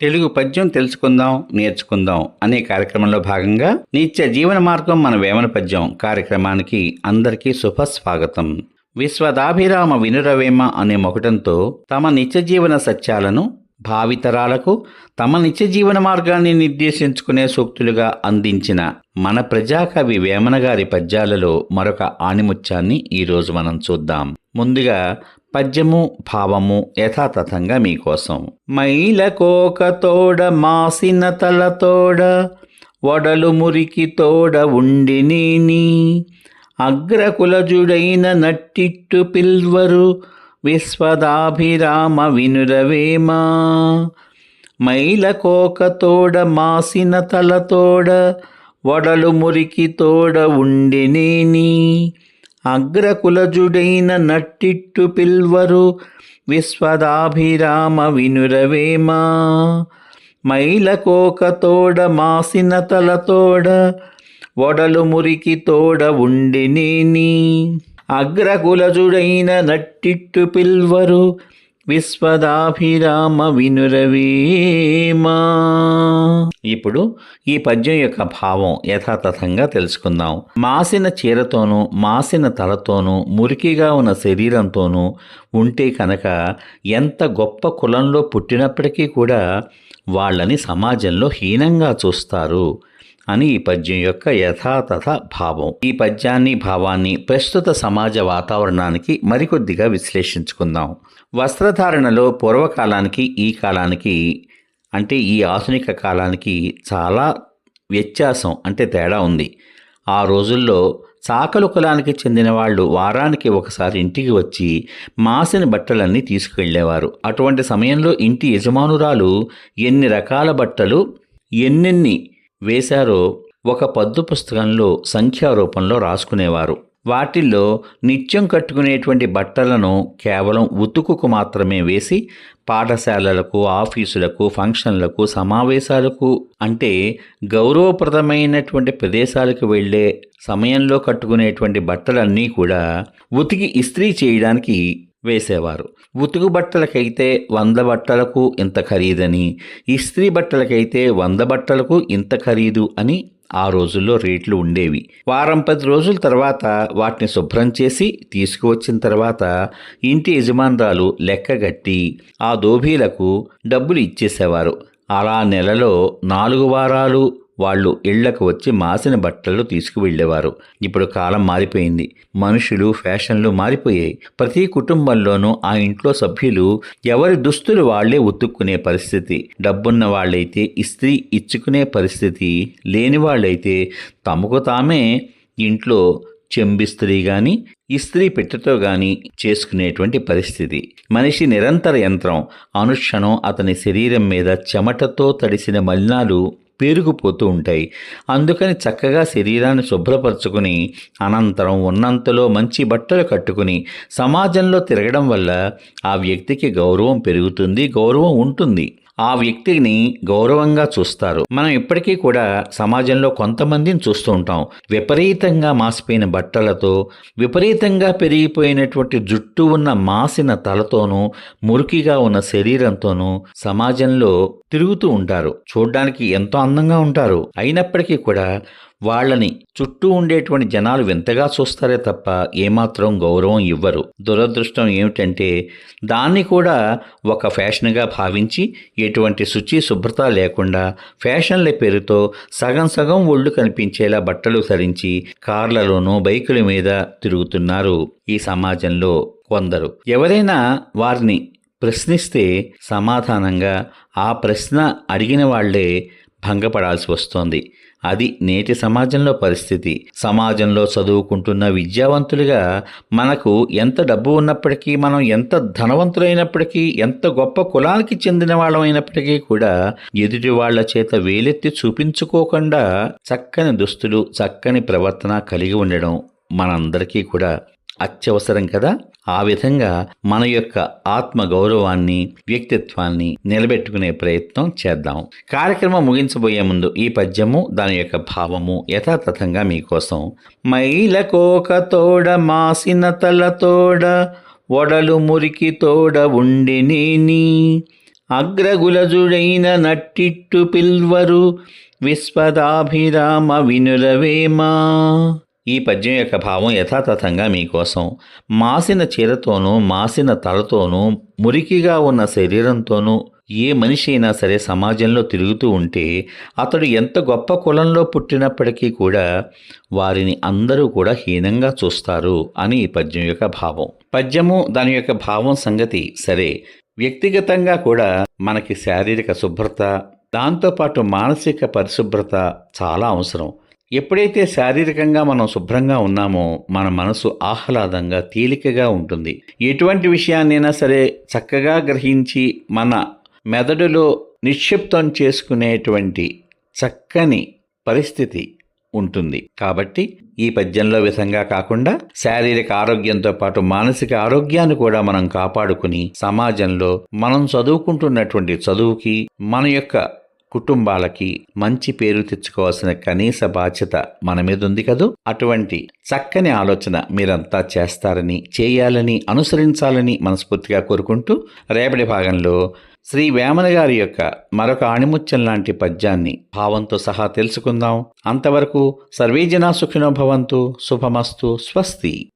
తెలుగు పద్యం తెలుసుకుందాం నేర్చుకుందాం అనే కార్యక్రమంలో భాగంగా నిత్య జీవన మార్గం మన వేమన పద్యం కార్యక్రమానికి అందరికీ శుభస్వాగతం. విశ్వదాభిరామ వినురవేమ అనే మొకటంతో తమ నిత్య జీవన సత్యాలను భావితరాలకు తమ నిత్య జీవన మార్గాన్ని నిర్దేశించుకునే సూక్తులుగా అందించిన మన ప్రజాకవి వేమన గారి పద్యాలలో మరొక ఆణిముత్యాన్ని ఈరోజు మనం చూద్దాం. ముందుగా పద్యము భావము యథాతథంగా మీకోసం. మైలకోకతోడ మాసిన తలతోడ వడలు మురికి తోడ ఉండి నేని. అగ్రకులజుడైన నట్టిట్టు పిల్వరు విశ్వదాభిరామ వినురవేమా. మైలకోకతోడ మాసిన తలతోడ వడలు మురికి తోడ ఉండి నేని. అగ్రకులజుడైన నట్టిట్టు పిల్వరు విశ్వదాభిరామ వినురవేమా. మైలకోకతోడ మాసిన తలతోడ వడలు మురికి తోడ ఉండినేని అగ్రకులజుడైన నట్టిట్టు పిల్వరు విశ్వదాభిరామ వినురవేమా ఇప్పుడు ఈ పద్యం యొక్క భావం యథాతథంగా తెలుసుకుందాం. మాసిన చీరతోనూ మాసిన తలతోనూ మురికిగా ఉన్న శరీరంతోనూ ఉంటే కనుక ఎంత గొప్ప కులంలో పుట్టినప్పటికీ కూడా వాళ్ళని సమాజంలో హీనంగా చూస్తారు. అని ఈ పద్యం యొక్క యథాతథ భావం. ఈ పద్యాన్ని భావాన్ని ప్రస్తుత సమాజ వాతావరణానికి మరికొద్దిగా విశ్లేషించుకుందాం. వస్త్రధారణలో పూర్వకాలానికి ఈ కాలానికి అంటే ఈ ఆధునిక కాలానికి చాలా వ్యత్యాసం అంటే తేడా ఉంది. ఆ రోజుల్లో చాకలు కులానికి చెందిన వాళ్ళు వారానికి ఒకసారి ఇంటికి వచ్చి మాసిన బట్టలన్నీ తీసుకువెళ్ళేవారు అటువంటి సమయంలో ఇంటి యజమానురాలు ఎన్ని రకాల బట్టలు ఎన్నెన్ని వేశారో ఒక పద్దు పుస్తకంలో సంఖ్యారూపంలో రాసుకునేవారు. వాటిల్లో నిత్యం కట్టుకునేటువంటి బట్టలను కేవలం ఉతుకుకు మాత్రమే వేసి పాఠశాలలకు ఆఫీసులకు ఫంక్షన్లకు సమావేశాలకు అంటే గౌరవప్రదమైనటువంటి ప్రదేశాలకు వెళ్ళే సమయంలో కట్టుకునేటువంటి బట్టలన్నీ కూడా ఉతికి ఇస్త్రీ చేయడానికి వేసేవారు. ఉతుకు బట్టలకైతే వంద బట్టలకు ఇంత ఖరీదని ఇస్త్రీ బట్టలకైతే వంద బట్టలకు ఇంత ఖరీదు అని ఆ రోజుల్లో రేట్లు ఉండేవి. వారం పది రోజుల తర్వాత వాటిని శుభ్రం చేసి తీసుకువచ్చిన తర్వాత ఇంటి యజమానురాలు లెక్కగట్టి ఆ దోబీలకు డబ్బులు ఇచ్చేసేవారు. అలా నెలలో నాలుగు వారాలు వాళ్ళు ఇళ్ళకు వచ్చి మాసిన బట్టలు తీసుకువెళ్ళేవారు. ఇప్పుడు కాలం మారిపోయింది. మనుషులు ఫ్యాషన్లు మారిపోయాయి. ప్రతి కుటుంబంలోనూ ఆ ఇంట్లో సభ్యులు ఎవరి దుస్తులు వాళ్ళే ఉతుక్కునే పరిస్థితి. డబ్బున్న వాళ్ళైతే ఇస్త్రీ ఇచ్చుకునే పరిస్థితి లేని వాళ్ళైతే తమకు తామే ఇంట్లో చెంబిస్త్రీ కానీ ఇస్త్రీ పెట్టెతో కానీ చేసుకునేటువంటి పరిస్థితి. మనిషి నిరంతర యంత్రం అనుక్షణం అతని శరీరం మీద చెమటతో తడిసిన మలినాలు పేరుకుపోతూ ఉంటాయి. అందుకని చక్కగా శరీరాన్ని శుభ్రపరచుకుని అనంతరం ఉన్నంతలో మంచి బట్టలు కట్టుకుని సమాజంలో తిరగడం వల్ల ఆ వ్యక్తికి గౌరవం పెరుగుతుంది గౌరవం ఉంటుంది. ఆ వ్యక్తిని గౌరవంగా చూస్తారు. మనం ఇప్పటికీ కూడా సమాజంలో కొంతమందిని చూస్తూ ఉంటాం. విపరీతంగా మాసిపోయిన బట్టలతో విపరీతంగా పెరిగిపోయినటువంటి జుట్టు ఉన్న మాసిన తలతోనూ మురికిగా ఉన్న శరీరంతోనూ సమాజంలో తిరుగుతూ ఉంటారు. చూడ్డానికి ఎంతో అందంగా ఉంటారు. అయినప్పటికీ కూడా వాళ్ళని చుట్టూ ఉండేటువంటి జనాలు వింతగా చూస్తారే తప్ప ఏమాత్రం గౌరవం ఇవ్వరు. దురదృష్టం ఏమిటంటే దాన్ని కూడా ఒక ఫ్యాషన్గా భావించి ఎటువంటి శుచి శుభ్రత లేకుండా ఫ్యాషన్ల పేరుతో సగం సగం ఒళ్ళు కనిపించేలా బట్టలు ధరించి కార్లలోనూ బైకుల మీద తిరుగుతున్నారు ఈ సమాజంలో కొందరు. ఎవరైనా వారిని ప్రశ్నిస్తే సమాధానంగా ఆ ప్రశ్న అడిగిన వాళ్ళే భంగపడాల్సి వస్తోంది. అది నేటి సమాజంలో పరిస్థితి. సమాజంలో చదువుకుంటున్న విద్యావంతులుగా మనకు ఎంత డబ్బు ఉన్నప్పటికీ మనం ఎంత ధనవంతులైనప్పటికీ ఎంత గొప్ప కులానికి చెందిన వాళ్ళం అయినప్పటికీ కూడా ఎదుటి వాళ్ళ చేత వేలెత్తి చూపించుకోకుండా చక్కని దుస్తులు చక్కని ప్రవర్తన కలిగి ఉండడం మనందరికీ కూడా అత్యవసరం కదా? ఆ విధంగా మన యొక్క ఆత్మ గౌరవాన్ని వ్యక్తిత్వాన్ని నిలబెట్టుకునే ప్రయత్నం చేద్దాం. కార్యక్రమం ముగించబోయే ముందు ఈ పద్యము దాని యొక్క భావము యథాతథంగా మీకోసం. మైలకోక తోడ మాసిన తలతోడ ఒడలు మురికి తోడ ఉండి నేని. అగ్రగులజుడైన నట్టిట్టు పిల్వరు విశ్వదాభిరామ వినురవేమా ఈ పద్యం యొక్క భావం యథాతథంగా మీకోసం. మాసిన చీరతోనూ మాసిన తలతోనూ మురికిగా ఉన్న శరీరంతోనూ ఏ మనిషి అయినా సరే సమాజంలో తిరుగుతూ ఉంటే అతడు ఎంత గొప్ప కులంలో పుట్టినప్పటికీ కూడా వారిని అందరూ కూడా హీనంగా చూస్తారు అని ఈ పద్యం యొక్క భావం. పద్యము దాని యొక్క భావం సంగతి సరే. వ్యక్తిగతంగా కూడా మనకి శారీరక శుభ్రత దాంతోపాటు మానసిక పరిశుభ్రత చాలా అవసరం. ఎప్పుడైతే శారీరకంగా మనం శుభ్రంగా ఉన్నామో మన మనసు ఆహ్లాదంగా తేలికగా ఉంటుంది. ఎటువంటి విషయాన్నైనా సరే చక్కగా గ్రహించి మన మెదడులో నిక్షిప్తం చేసుకునేటువంటి చక్కని పరిస్థితి ఉంటుంది. కాబట్టి ఈ పద్యంలో విధంగా కాకుండా శారీరక ఆరోగ్యంతో పాటు మానసిక ఆరోగ్యాన్ని కూడా మనం కాపాడుకుని సమాజంలో మనం చదువుకుంటున్నటువంటి చదువుకి మన యొక్క కుటుంబాలకి మంచి పేరు తెచ్చుకోవాల్సిన కనీస బాధ్యత మన మీద ఉంది కదూ? అటువంటి చక్కని ఆలోచన మీరంతా చేస్తారని చేయాలని అనుసరించాలని మనస్ఫూర్తిగా కోరుకుంటూ రేపటి భాగంలో శ్రీ వేమన గారి యొక్క మరొక ఆణిముత్యం లాంటి పద్యాన్ని భావంతో సహా తెలుసుకుందాం. అంతవరకు సర్వేజనా సుఖినో భవంతు శుభమస్తు స్వస్తి.